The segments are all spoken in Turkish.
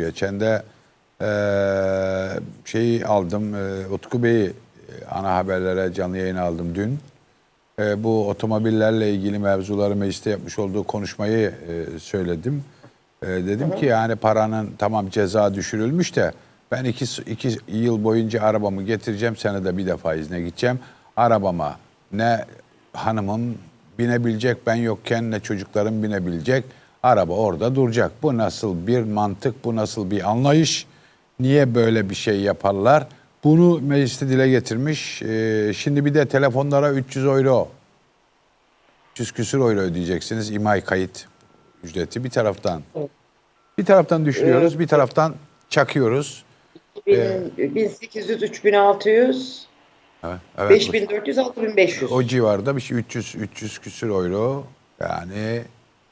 Geçen de eee şeyi aldım, eee, Utku Bey'i e, ana haberlere canlı yayına aldım dün. Eee, bu otomobillerle ilgili mevzuları mecliste yapmış olduğu konuşmayı eee, söyledim. Eee, dedim ki yani paranın tamam ceza düşürülmüş de ben iki, iki yıl boyunca arabamı getireceğim, senede bir defa izne gideceğim. Arabama ne hanımım binebilecek ben yokken ne çocuklarım binebilecek. Araba orada duracak. Bu nasıl bir mantık, bu nasıl bir anlayış? Niye böyle bir şey yaparlar? Bunu mecliste dile getirmiş. Ee, şimdi bir de telefonlara 300 euro, 300 küsür euro ödeyeceksiniz. İmai kayıt ücreti bir taraftan. Bir taraftan düşürüyoruz, bir taraftan çakıyoruz. 1800, 3600, Evet, evet. 5400, 6500. O civarda bir şey 300 300 küsür euro. Yani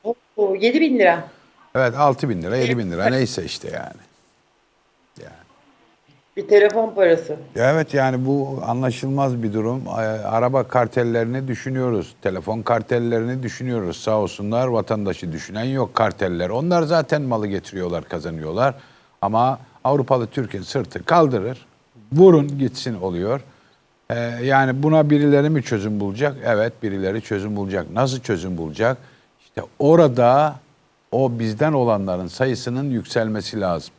Oo, 7000 lira. evet 6 bin lira 7 bin lira neyse işte yani. Yani. Bir telefon parası. Evet yani bu anlaşılmaz bir durum. Araba kartellerini düşünüyoruz. Telefon kartellerini düşünüyoruz. Sağ olsunlar vatandaşı düşünen yok karteller. Onlar zaten malı getiriyorlar, kazanıyorlar. Ama Avrupalı Türkiye sırtı kaldırır. Vurun gitsin oluyor. Ee, yani buna birileri mi çözüm bulacak? Evet birileri çözüm bulacak. Nasıl çözüm bulacak? İşte orada o bizden olanların sayısının yükselmesi lazım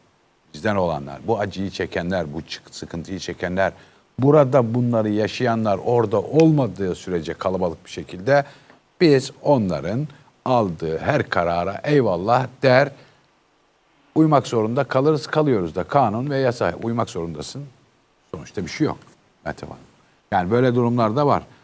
bizden olanlar, bu acıyı çekenler, bu sıkıntıyı çekenler, burada bunları yaşayanlar orada olmadığı sürece kalabalık bir şekilde biz onların aldığı her karara eyvallah der, uymak zorunda kalırız, kalıyoruz da kanun ve yasa uymak zorundasın. Sonuçta bir şey yok Meltem Hanım. Yani böyle durumlar da var.